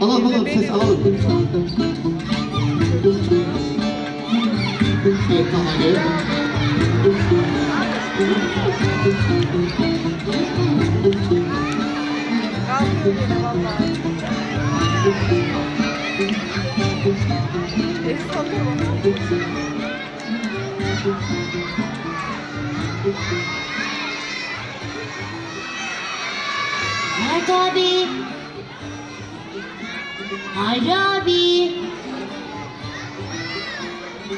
Alalım alalım ses alalım. Evet Tahane. Kalkıyor yine vallahi. El sallıyor bana. Mert abi. Hayri abi.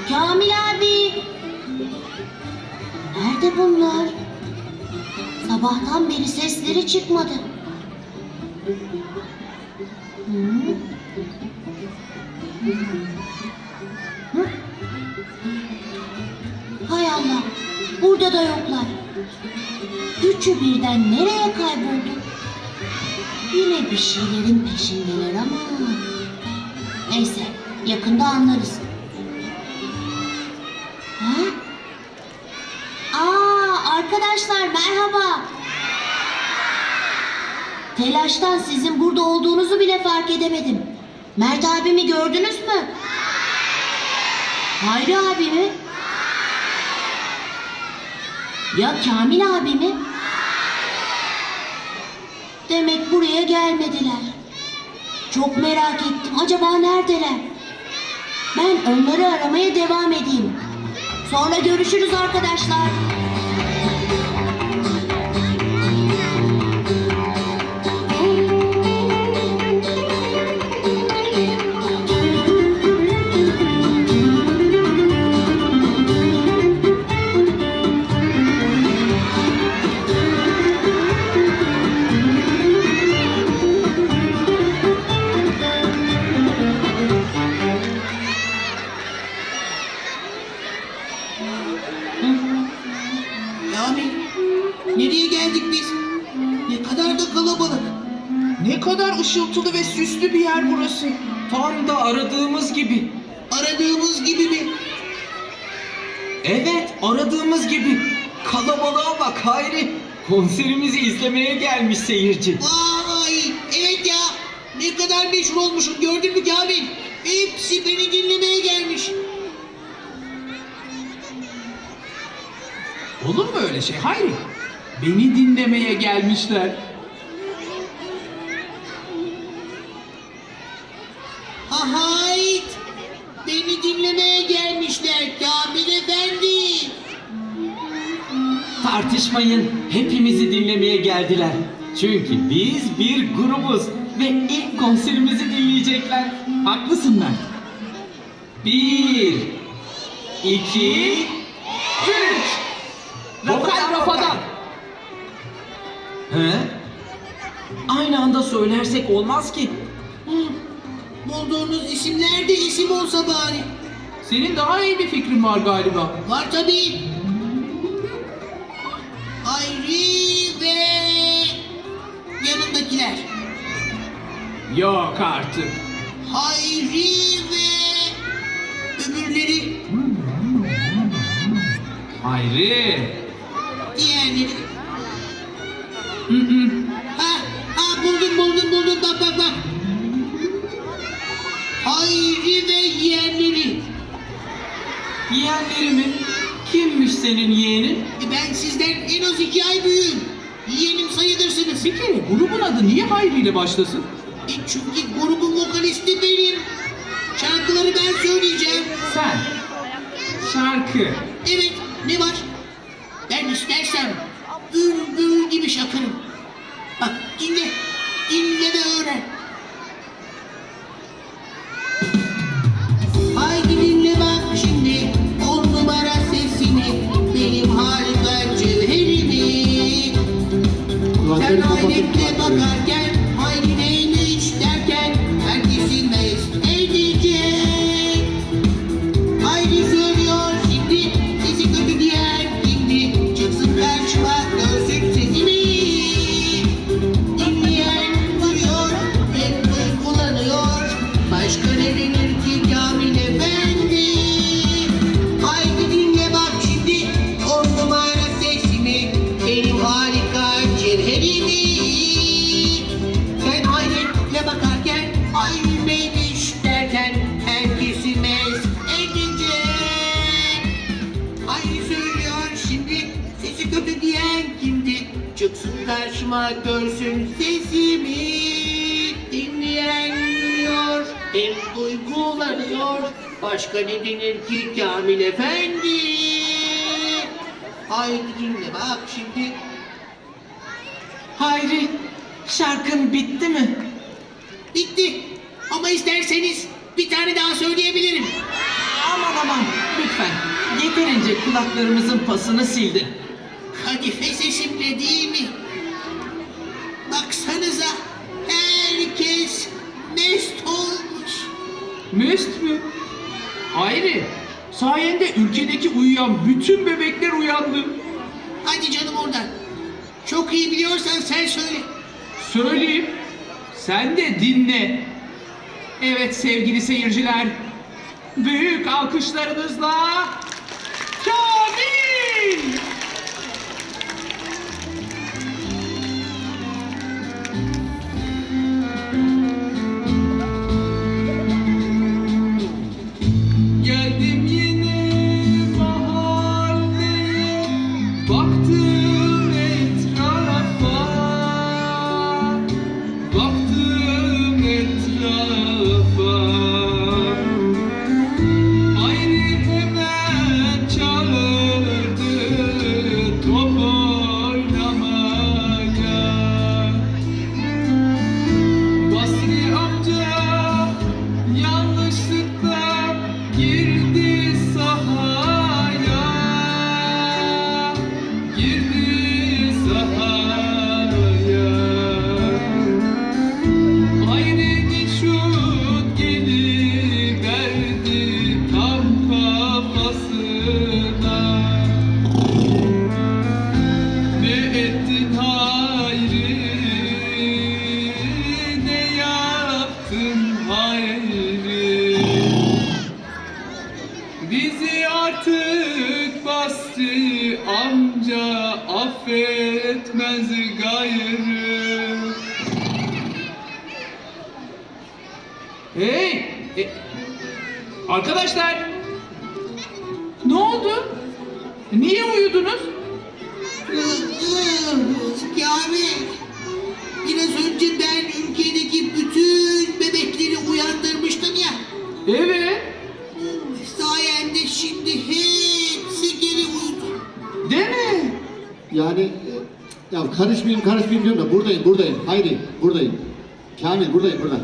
Kamil abi. Nerede bunlar? Sabahtan beri sesleri çıkmadı. Hay Allah, burada da yoklar. Üçü birden nereye kayboldu? Yine bir şeylerin peşindeler ama... Neyse, yakında anlarız. Ha? Aa, arkadaşlar merhaba. Telaştan sizin burada olduğunuzu bile fark edemedim. Mert abimi gördünüz mü? Hayri abi mi? Ya Kamil abi mi? Demek buraya gelmediler. Çok merak ettim. Acaba neredeler? Ben onları aramaya devam edeyim. Sonra görüşürüz arkadaşlar. Ne kadar ışıltılı ve süslü bir yer burası. Tam da aradığımız gibi. Aradığımız gibi mi? Evet, aradığımız gibi. Kalabalığa bak Hayri. Konserimizi izlemeye gelmiş seyirci. Vay evet ya. Ne kadar meşhur olmuşum gördün mü Kamil? Hepsi beni dinlemeye gelmiş. Olur mu öyle şey? Hayır. Beni dinlemeye gelmişler. Ahayt. Beni dinlemeye gelmişler Kamil Efendi. Tartışmayın, hepimizi dinlemeye geldiler. Çünkü biz bir grubuz ve ilk konserimizi dinleyecekler. Haklısın Mert. Bir, iki, üç. Vokal Rafa'dan. He? Aynı anda söylersek olmaz ki. Bulduğunuz isimler de isim olsa bari. Senin daha iyi bir fikrin var galiba. Var tabii. Hayri ve yanındakiler. Yok artık. Hayri ve öbürleri Hayri. diğerleri. ha, ha buldum buldum buldum bak bak. Hayri ve yeğenleri. Yeğenleri mi? Kimmiş senin yeğenin? E ben sizden en az iki ay büyüğüm. Yeğenim sayılırsınız. Bir kere grubun adı niye Hayri ile başlasın? E çünkü grubun vokalisti benim. Şarkıları ben söyleyeceğim. Sen. Şarkı. Ne denir ki Kamil Efendi? Haydi dinle bak şimdi. Hayri, şarkın bitti mi? Bitti. Ama isterseniz bir tane daha söyleyebilirim. Aman aman, lütfen. Yeterince kulaklarımızın pasını sildin. Kadife sesimle değil mi? Sayende ülkedeki uyuyan bütün bebekler uyandı. Hadi canım oradan. Çok iyi biliyorsan sen söyle. Söyleyeyim, sen de dinle. Evet sevgili seyirciler, büyük alkışlarınızla karışmayayım karışmayayım diyorum da buradayım buradayım. Haydi buradayım. Kamil buradayım burada.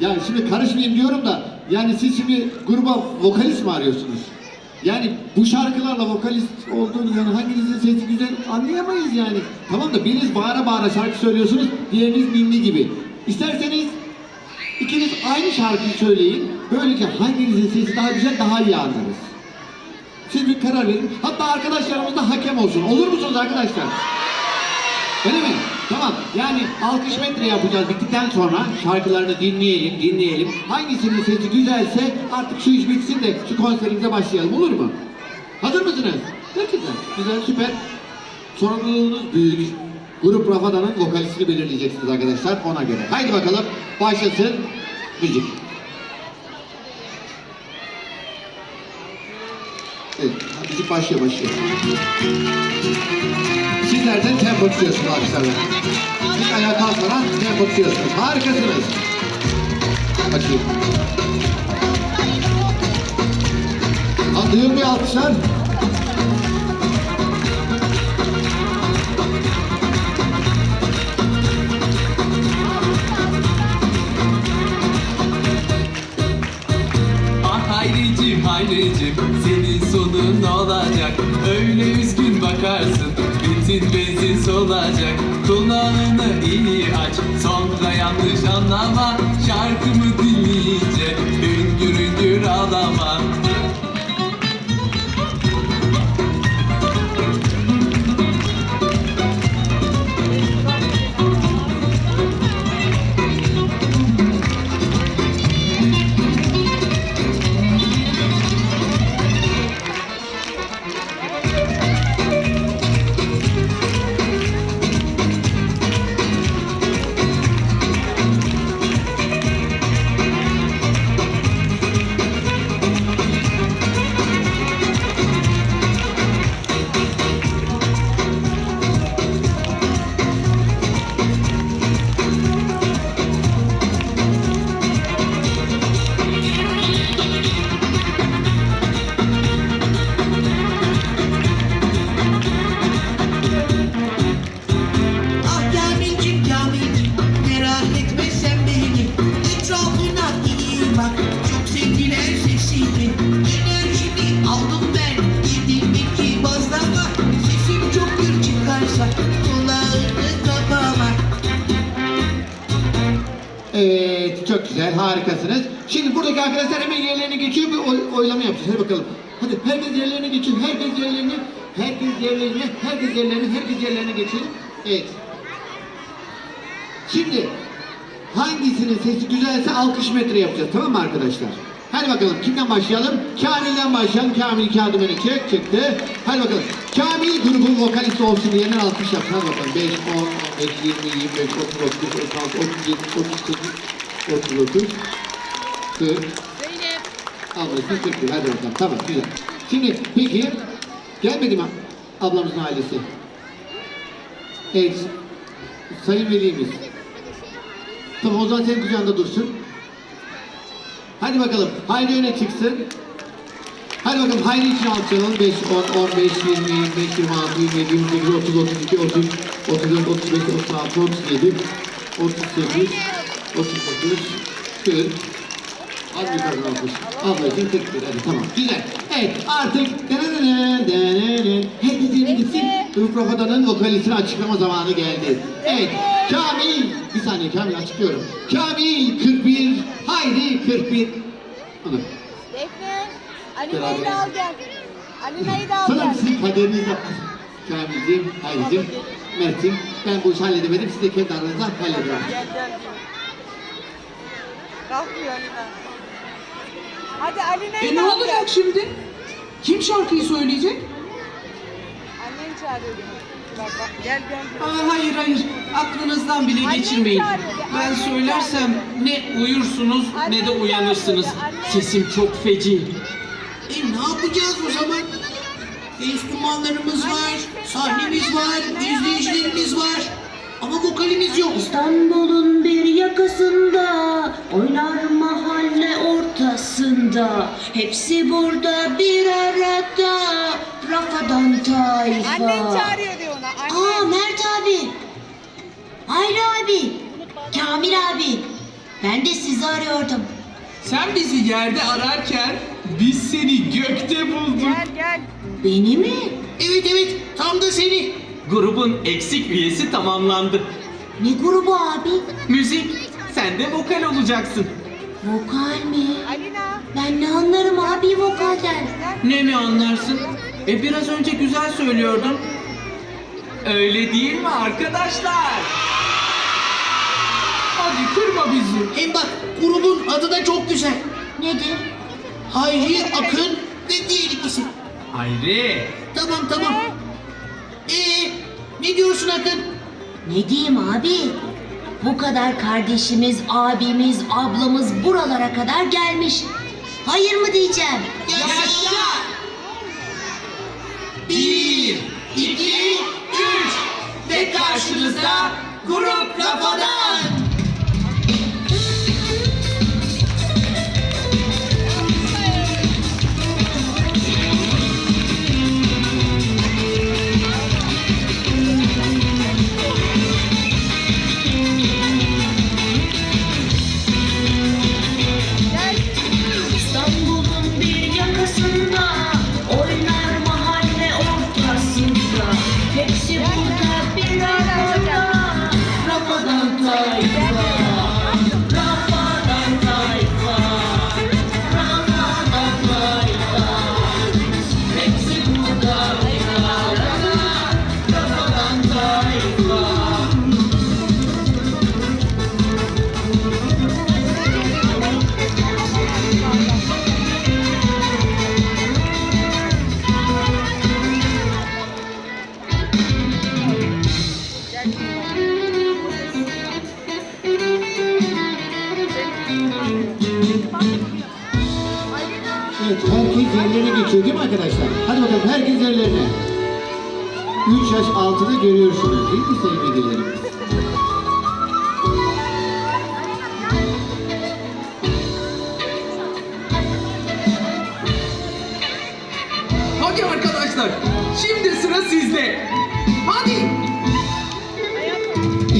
Yani şimdi karışmayayım diyorum da yani siz şimdi gruba vokalist mi arıyorsunuz? Yani bu şarkılarla vokalist olduğunu yani hanginizin sesi güzel anlayamayız yani. Tamam da biriniz bağıra bağıra şarkı söylüyorsunuz, diğeriniz ninni gibi. İsterseniz ikiniz aynı şarkıyı söyleyin. Böylece hanginizin sesi daha güzel daha iyi anlarız. Siz bir karar verin. Hatta arkadaşlarımız da hakem olsun. Olur musunuz arkadaşlar? Öyle mi? Tamam. Yani alkış metre yapacağız bittikten sonra şarkılarını dinleyelim, dinleyelim. Hangisinin sesi güzelse artık şu iş bitsin de şu konserimize başlayalım. Olur mu? Hazır mısınız? Çok güzel. Güzel, süper. Sorumluluğunuz büyük. Grup Rafada'nın vokalistini belirleyeceksiniz arkadaşlar ona göre. Haydi bakalım başlasın müzik. Başlıyor başlıyor. Sizlerden tempo tutuyorsunuz alkışlarla. Siz ayağa kalkmadan tempo tutuyorsunuz. Harikasınız. Açayım. Ha, duyulmuyor alkışlar. Olacak. Öyle üzgün bakarsın. Bütün benzin solacak Kulağını iyi aç. Sonra yanlış anlama. Şarkımı dinleyince güzel, harikasınız. Şimdi buradaki arkadaşlar hemen yerlerine geçiyor bir oy, oylama yapacağız. Hadi bakalım. Hadi herkes yerlerine geçiyor. Herkes yerlerine, herkes yerlerine, herkes yerlerine, herkes yerlerine geçin. Evet. Şimdi hangisinin sesi güzelse alkış metre yapacağız. Tamam mı arkadaşlar? Hadi bakalım kimden başlayalım? Kamil'den başlayalım. Kamil kağıdı beni çek çıktı. Hadi bakalım. Kamil grubun vokalisti olsun diyenler alkış yapsın. Hadi bakalım. 5, 10, 15, 20, 25, 30, 31, 36, 37, 38, 39, 40, Zeynep. Ablası 41. Hadi bakalım. Tamam güzel. Şimdi peki gelmedi mi ablamızın ailesi? Evet. Sayın velimiz. Tamam o zaman senin kucağında dursun. Hadi bakalım. Hayri öne çıksın. Hadi bakalım Hayri için alçalalım. 5, 10, 15, 20, 25, 26, 27, 28, 30, 32, 33, 34, 35, 36, 37, 38, 39, 40, Az bir kadın alkış. Ablacığım 41 hadi tamam. Güzel. Evet artık denenen denenen herkes yerine gitsin. Grup Rafada'nın vokalistini açıklama zamanı geldi. Evet. Kamil. Bir saniye Kamil açıklıyorum. Kamil 41. Haydi 41. Ana. Defne. Alina'yı da al gel. Alina'yı da al gel. sizin kaderiniz yok. Kamil'cim, Hayri'cim, Mert'cim. Ben bu işi halledemedim. Siz de kendi aranızda halledin. Gel gel. Kalkmıyor Alina. Hadi Alina'yı E da ne al olacak gel. şimdi? Kim şarkıyı söyleyecek? Annen çağırıyor beni. Bak bak gel gel. Aa, hayır hayır aklınızdan bile Annem geçirmeyin. çağırıyor, Ben annem söylersem ne uyursunuz ne de Annem uyanırsınız. annem. Sesim çok feci. E ne yapacağız o zaman? Enstrümanlarımız var, sahnemiz var, izleyicilerimiz var. Ama vokalimiz yok. İstanbul'un bir yakasında oynar mahalle ortasında hepsi burada bir arada Rafadan tayfa. Annen çağırıyor diyor ona. Aa Annen. Mert abi. Hayri abi. Kamil abi. Ben de sizi arıyordum. Sen bizi yerde ararken biz seni gökte bulduk. Gel gel. Beni mi? Evet evet, tam da seni. Grubun eksik üyesi tamamlandı. Ne grubu abi? Müzik, sen de vokal olacaksın. Vokal mi? Alina. Ben ne anlarım abi vokalden? Ne mi anlarsın? E biraz önce güzel söylüyordun. Öyle değil mi arkadaşlar? Hadi kırma bizi. Hem bak, grubun adı da çok güzel. Nedir? Hayri, Akın ve diğer ikisi. Hayri. Tamam tamam. Ee, ne diyorsun Akın? Ne diyeyim abi? Bu kadar kardeşimiz, abimiz, ablamız buralara kadar gelmiş. Hayır mı diyeceğim? Yaşa!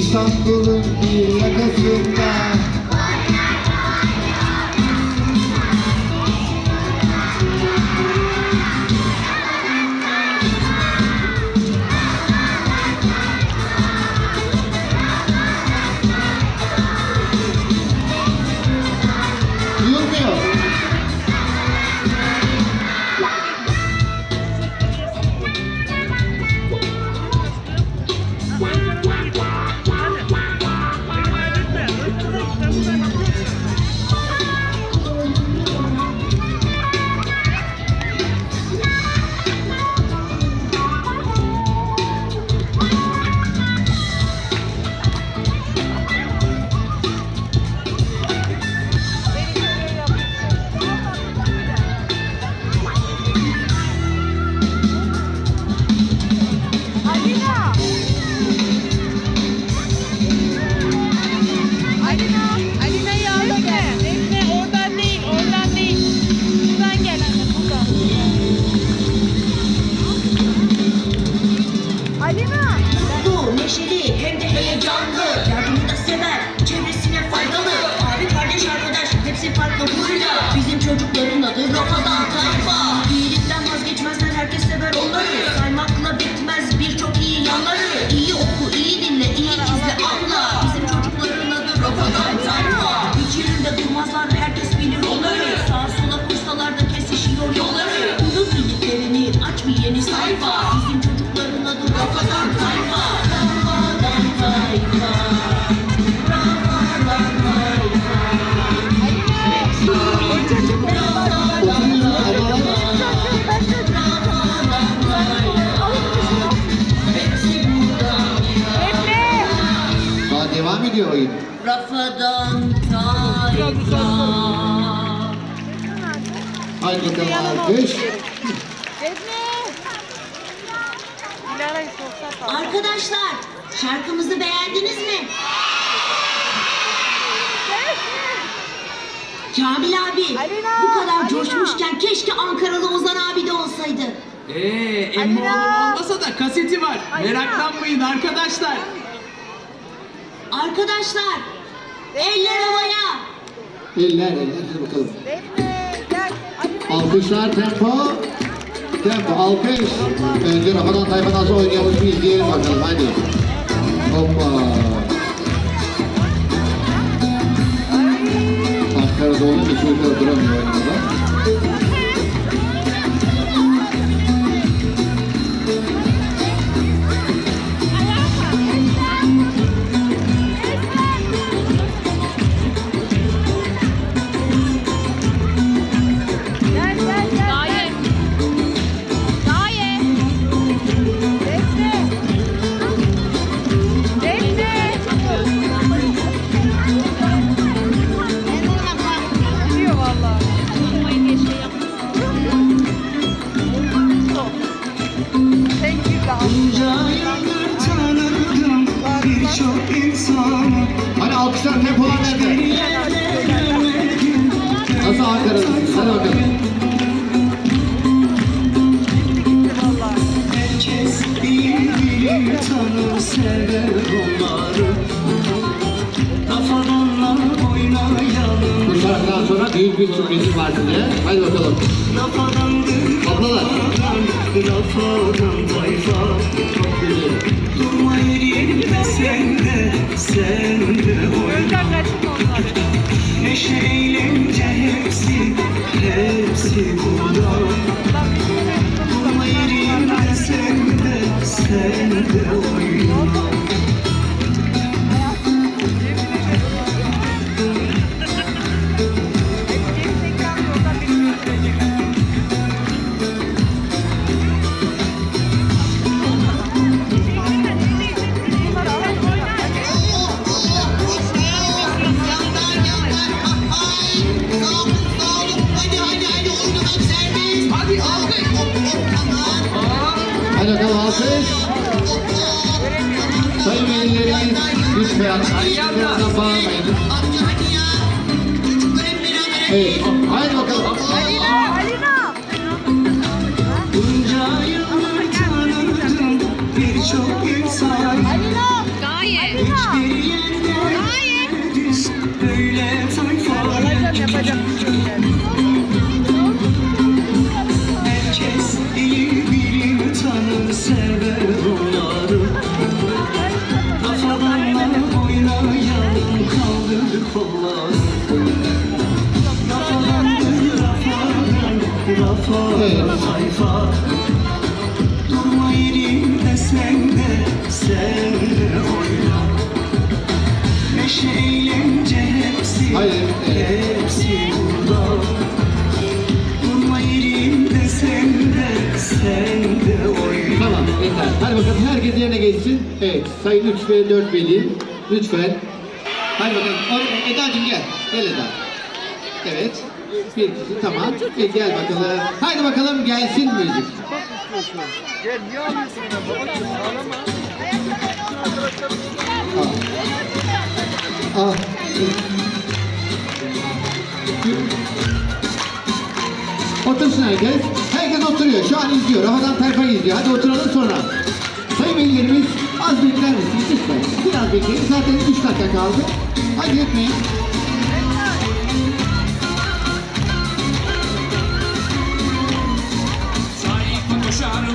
İstanbul'un bir yakasında Haydi bakalım alkış. Arkadaşlar şarkımızı beğendiniz mi? Kamil abi Alina, bu kadar Alina. coşmuşken keşke Ankaralı Ozan abi de olsaydı. Ee, emmi oğlum olmasa da kaseti var. Alina. Meraklanmayın arkadaşlar. Arkadaşlar eller havaya. Eller eller hadi bakalım. Alkışlar tempo. Tempo alkış. Önce Rafadan Tayfa nasıl oynuyormuş bir izleyelim bakalım hadi. Hoppa. Ankara'da olunca çocuklar duramıyor oynamada. Şarkıdan sonra büyük bir sürprizim var size. Hadi bakalım. Ablalar. Durma yerinde sen de sen de. Neşe eğlence hepsi hepsi burada 两只一样的 tayfa Durma yerinde sen de sen de oyna Neşe eğlence hepsi Hayır, hepsi burada Durma yerinde sen de sen de oyna Tamam yeter. Hadi bakalım herkes yerine geçsin. Evet sayın 3 ve 4 veli lütfen. Hadi bakalım. Eda'cığım gel. Gel Eda. Evet. Bir kişi tamam. E, gel bakalım. Haydi bakalım gelsin müzik. Ah. Ah. Otursun herkes. Herkes oturuyor. Şu an izliyor. Rafadan Tayfa izliyor. Hadi oturalım sonra. Sayın velilerimiz Az bekler misiniz lütfen? Biraz bekleyin. Zaten 3 dakika kaldı. Hadi etmeyin.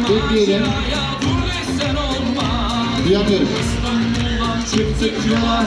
Bekleyelim. Duyamıyorum. Çıktık yola